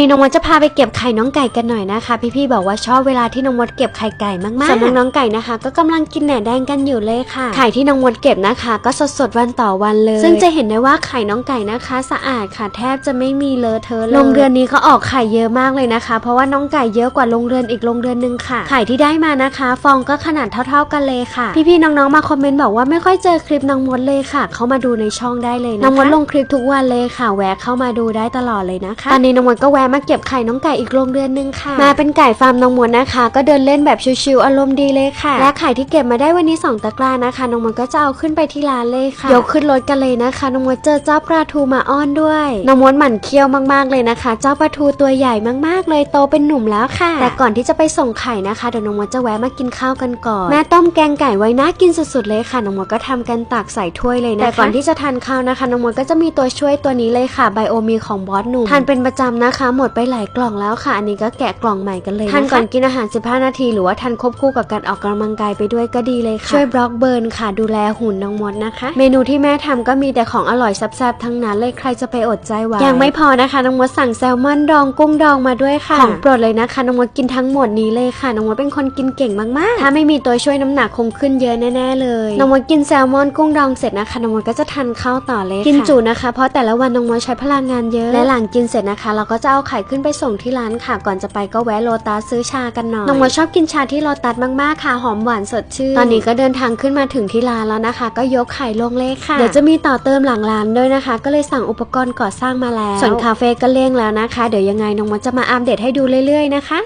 นี่น้องมดจะพาไปเก็บไข่น้องไก่กันหน่อยนะคะ พี่ๆบอกว่าชอบเวลาที่น้องมดเก็บไข่ไก่มากๆส่วนน้องๆไก่นะคะ ก็กำลังกินแหนแดงกันอยู่เลยค่ะ ไข่ที่น้องมดเก็บนะคะ ก็สดๆวันต่อวันเลย ซึ่งจะเห็นได้ว่าไข่น้องไก่นะคะ สะอาดค่ะแทบจะไม่มีเลอะเทอะเลยโรงเรือนนี้เขาออกไข่เยอะมากเลยนะคะ เพราะว่าน้องไก่เยอะกว่าโรงเรือนอีกโรงเรือนหนึงค่ะ ไข่ที่ได้มานะคะ ฟองก็ขนาดเท่า ๆกันเลยค่ะ พี่ๆน้องๆมาคอมเมนต์บอกว่าไม่ค่อยเจอคลิปน้องมดเลยค่ะ เขามาดูในช่องได้เลยนะคะน้องมดลงคลิปทุกวันเลยค่ะ แวะเข้ามาดูได้ตลอดเลยนะคะตอนนี้น้องมดก็แวะมาเก็บไข่น้องไก่อีกโรงเรือนหนึงค่ะ มาเป็นไก่ฟาร์มน้องมดนะคะ ก็เดินเล่นแบบชิวๆอารมณ์ดีเลยค่ะ และไข่ที่เก็บมาได้วันนี้สองตะกร้านะคะ น้องมดก็จะเอาขึ้นไปที่ร้านเลยค่ะยกขึ้นรถกันเลยนะคะ น้องมดเจอเจ้าปลาทูมาอ้อนด้วย น้องมดหมั่นเคี้ยวมากๆเลยนะคะ เจ้าปลาทูตัวใหญ่มากๆ เลยโตเป็นหนุ่มแล้วค่ะ แต่ก่อนที่จะไปส่งไข่นะคะเดี๋ยวน้องมดจะแวะมากินข้าวกันก่อนแม่ต้มแกงไก่ไว้น่ากินสุดๆเลยค่ะน้องมดก็ทำกันตักใส่ถ้วยเลยนะคะแต่ก่อนที่จะทานข้าวนะคะน้องมดก็จะมีตัวช่วยตัวนี้เลยค่ะไบโอมีของบอสหนุ่มทานเป็นประจำนะคะหมดไปหลายกล่องแล้วค่ะ อันนี้ก็แกะกล่องใหม่กันเลยนะคะทานก่อนกินอาหาร 15 นาที หรือว่าทานควบคู่กับการออกกำลังกายไปด้วยก็ดีเลยค่ะ ช่วยบล็อกเบิร์นค่ะ ดูแลหุ่นน้องมดนะคะ เมนูที่แม่ทำก็มีแต่ของอร่อยแซ่บๆทั้งนั้นเลยใครจะไปอดใจไหวยังไม่พอนะคะน้องมดสั่งแซลมอนดองกุ้งดองมาด้วยค่ะของโปรดเลยนะคะน้องมดกินทั้งหมดนี้เลยค่ะน้องมดเป็นคนกินเก่งมากๆ ถ้าไม่มีตัวช่วยน้ำหนักคงขึ้นเยอะแน่ๆเลยน้องมดกินแซลมอนกุ้งดองเสร็จนะคะน้องมดก็จะทานข้าวต่อเลยค่ะกินจุนะคะ เพราะแต่ละวันน้องมดใช้พลังงานเยอะและหลังกินเสร็จนะคะ เราก็จะเอาไข่ขึ้นไปส่งที่ร้านค่ะ ก่อนจะไปก็แวะโลตัสซื้อชากันหน่อยน้องมดชอบกินชาที่โลตัสมากๆค่ะ หอมหวานสดชื่น ตอนนี้ก็เดินทางขึ้นมาถึงที่ร้านแล้วนะคะ ก็ยกไข่ลงเลยค่ะ เดี๋ยวจะมีต่อเติมหลังร้านด้วยนะคะ ก็เลยสั่งอุปกรณ์ก่อสร้างมาแล้ว ส่วนคาเฟ่ก็เลี่ยงแล้วนะคะ เดี๋ยวยังไงน้องมดจะมาอัปเดตให้ดูเรื่อยๆนะคะ